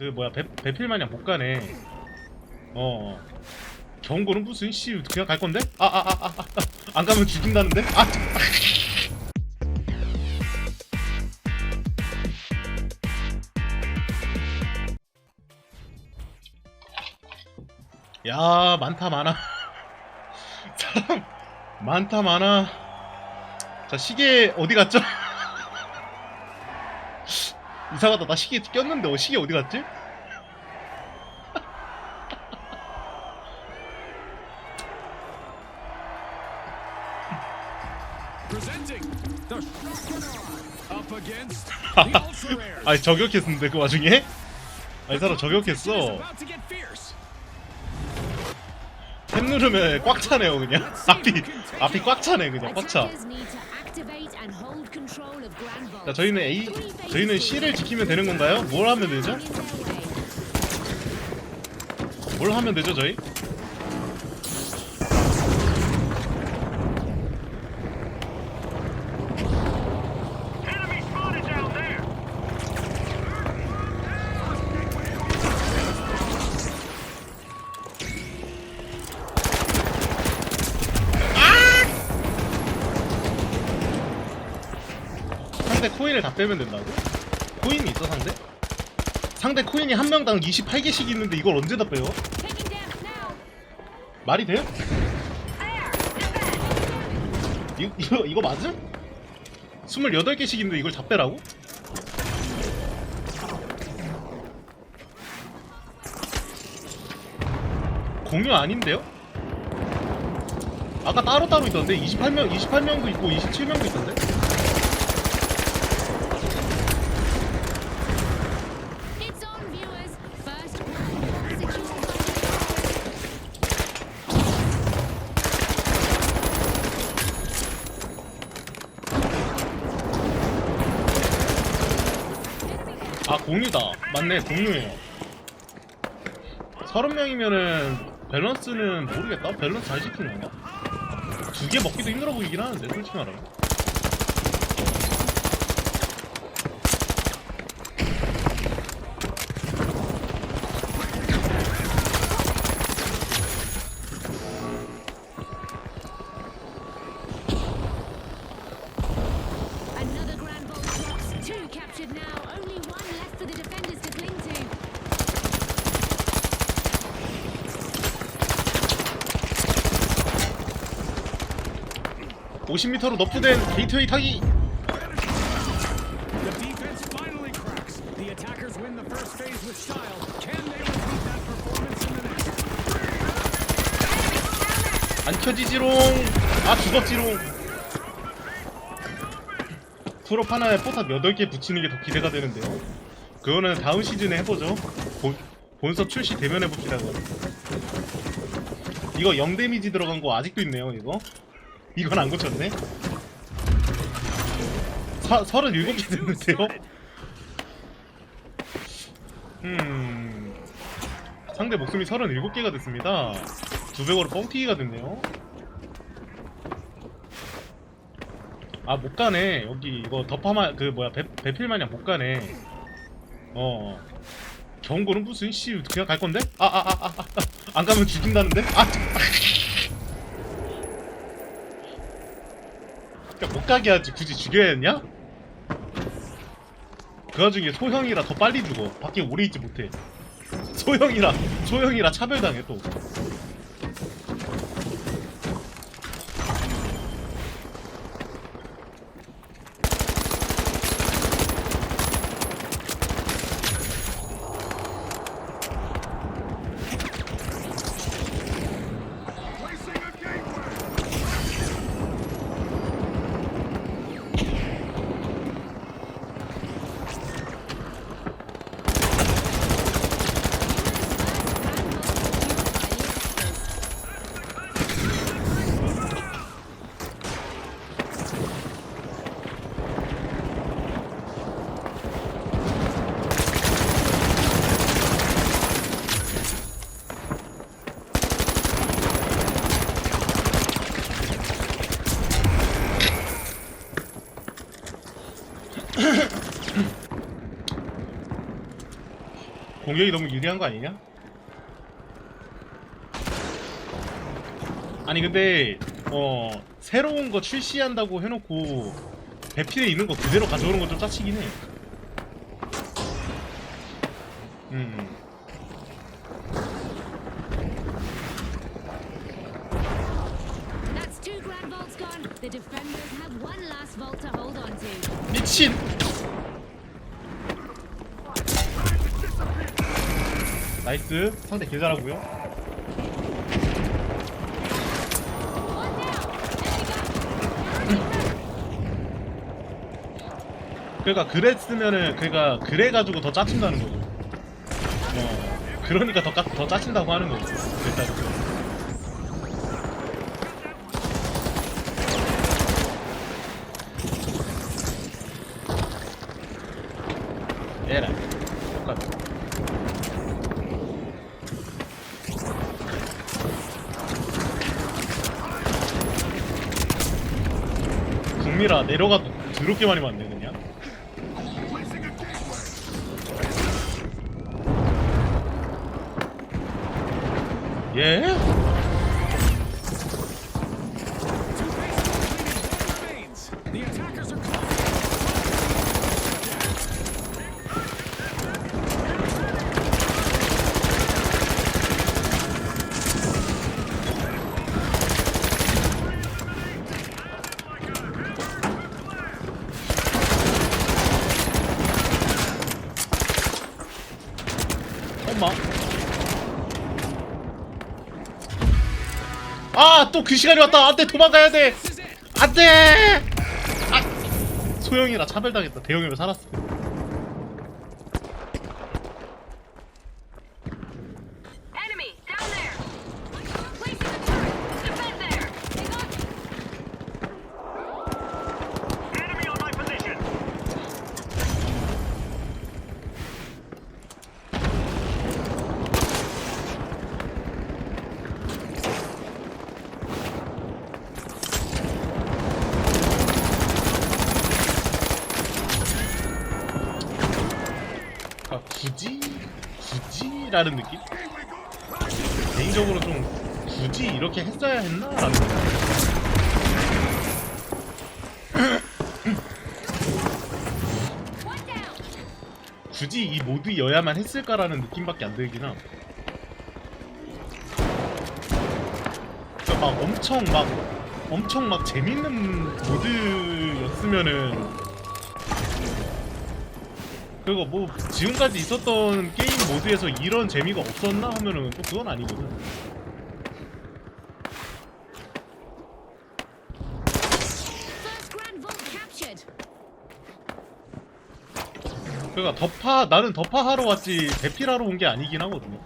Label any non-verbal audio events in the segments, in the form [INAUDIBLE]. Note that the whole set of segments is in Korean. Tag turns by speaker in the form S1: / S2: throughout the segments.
S1: 그 뭐야 배, 배필 마냥 못 가네. 어. 경고는 무슨 씨 그냥 갈 건데? 아아아 아 아 안 가면 죽인다는데? 아. 야 많다 많아 [LAUGHS] 사람 많다 많아 자 시계 어디 갔죠? 이상하다 나 시계 꼈는데 어, 시계 어디 갔지? [LAUGHS] 아니 저격했는데 그 와중에? 아니 사람 저격했어. 탭 누르면 꽉 차네요 그냥 앞이 앞이 꽉 차네 그냥 꽉차 자 저희는 A 저희는 C를 지키면 되는 건가요? 뭘 하면 되죠? 뭘 하면 되죠 저희? 상대 코인을 다 빼면 된다고? 코인이 있어 상대? 상대 코인이 한 명당 28개씩 있는데 이걸 언제 다 빼요? 말이 돼요? 이, 이거 이거 맞음? 28개씩 있는데 이걸 다 빼라고? 공유 아닌데요? 아까 따로따로 있던데 28명 28명도 있고 27명도 있던데? 아 공유다. 맞네 공유예요. 30명이면은 밸런스는 모르겠다. 밸런스 잘 지키는 건가? 두 개 먹기도 힘들어 보이긴 하는데 솔직히 말하면 50m로 너프된 게이트웨이 타기? 안 켜지지롱 아 죽었지롱 프로 하나에 포탑 8개 붙이는 게 더 기대가 되는데요 그거는 다음 시즌에 해보죠 본, 본섭 출시 되면 해봅시다 그거 이거 0 데미지 들어간 거 아직도 있네요 이거 이건 안 고쳤네 사, 37개 됐는데요 음 상대 목숨이 37개가 됐습니다 두 배고로 뻥튀기가 됐네요. 아 못 가네 여기 이거 덮파마 그 뭐야 배, 배필 마냥 못 가네. 어 경고는 무슨 씨 그냥 갈 건데? 아아아아아안 가면 죽인다는데? 아 가게 하지. 굳이 죽여야 했냐? 그 와중에 소형이라 더 빨리 죽어. 밖에 오래 있지 못해. 소형이라 소형이라 차별당해 또 공격이 너무 유리한 거 아니냐? 아니 근데 어 새로운 거 출시한다고 해놓고 배필에 있는 거 그대로 가져오는 건 좀 짜치긴 해. 음.
S2: Two
S1: 나이스 상대 개 잘하고요. 그러니까 그랬으면은 그러니까 그래 가지고 더 짜친다는 거죠. 어. 그러니까 더, 까, 더 짜친다고 하는 거죠. 일단. 에라. 똑같아. 국미라 내려가 더럽게 많이 맞네 그냥. 예?
S3: Two faces remaining. One remains. The attackers are close.
S1: 엄마. 아, 또 그 시간이 왔다. 안 돼, 도망가야 돼.
S3: This is it.
S1: 안 돼! 아! 소영이라 차별당했다. 대형이면 살았어. 이라는 느낌? 개인적으로 좀 굳이 이렇게 했어야 했나? 라는. 굳이 이 모드여야만 했을까라는 느낌밖에 안 들긴 함. 그러니까 막 엄청 막 엄청 막 재밌는 모드였으면은 그리고 뭐 지금까지 있었던 게임 모드에서 이런 재미가 없었나 하면은 또 그건 아니거든. 그러니까 덮파 나는 덮파 하러 왔지 대필하러 온 게 아니긴 하거든요.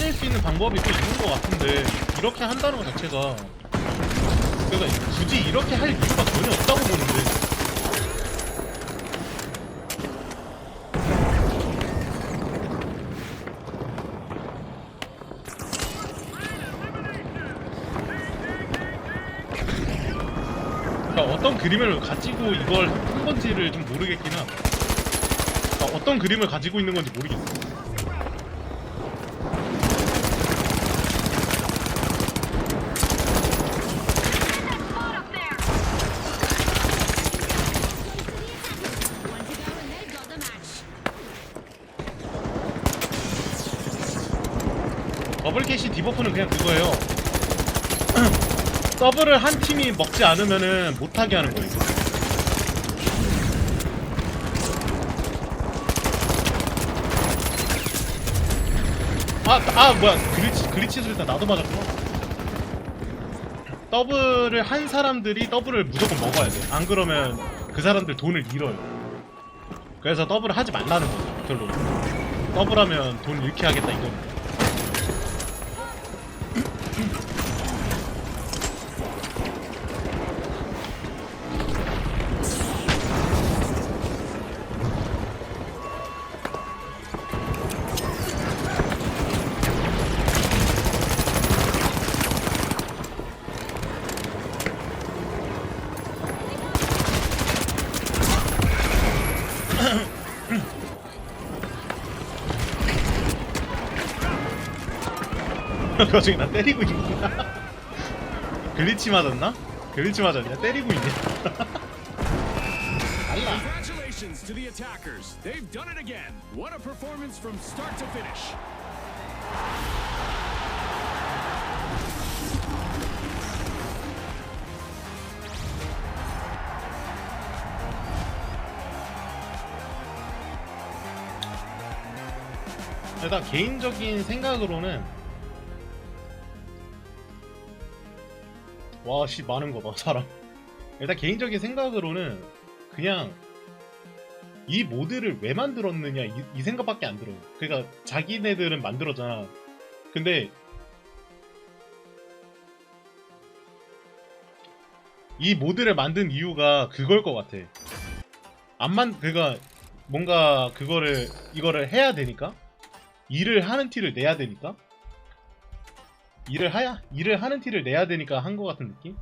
S1: 살릴 수 있는 방법이 또 있는 것 같은데 이렇게 한다는 것 자체가 그러니까 굳이 이렇게 할 이유가 전혀 없다고 보는데. 그러니까 어떤 그림을 가지고 이걸 한 건지를 좀 모르겠긴 함. 그러니까 어떤 그림을 가지고 있는 건지 모르겠어. 더블 캐시 디버프는 그냥 그거예요. [CLEARS THROAT] 더블을 한 팀이 먹지 않으면은 못하게 하는 거예요. 아, 아 뭐야 글리치 글리치 소리 다 나도 맞았구나. 더블을 한 사람들이 더블을 무조건 먹어야 돼. 안 그러면 그 사람들 돈을 잃어요. 그래서 더블을 하지 말라는 거죠. 결론. 더블하면 돈 잃게 하겠다 이겁 Thank you. 그 와중에 나 때리고 있구나 글리치 맞았나? 글리치 맞았냐? 때리고 있네 달라
S3: Congratulations to the attackers. They've done it again. What a performance from start to finish.
S1: 일단 개인적인 생각으로는 와씨 많은 거봐 사람. 일단 개인적인 생각으로는 그냥 이 모드를 왜 만들었느냐 이, 이 생각밖에 안 들어요. 그러니까 자기네들은 만들었잖아. 근데 이 모드를 만든 이유가 그걸 것 같아. 안만 그니까 뭔가 그거를 이거를 해야 되니까? 일을 하는 티를 내야 되니까 일을 하야 일을 하는 티를 내야 되니까 한것 같은 느낌?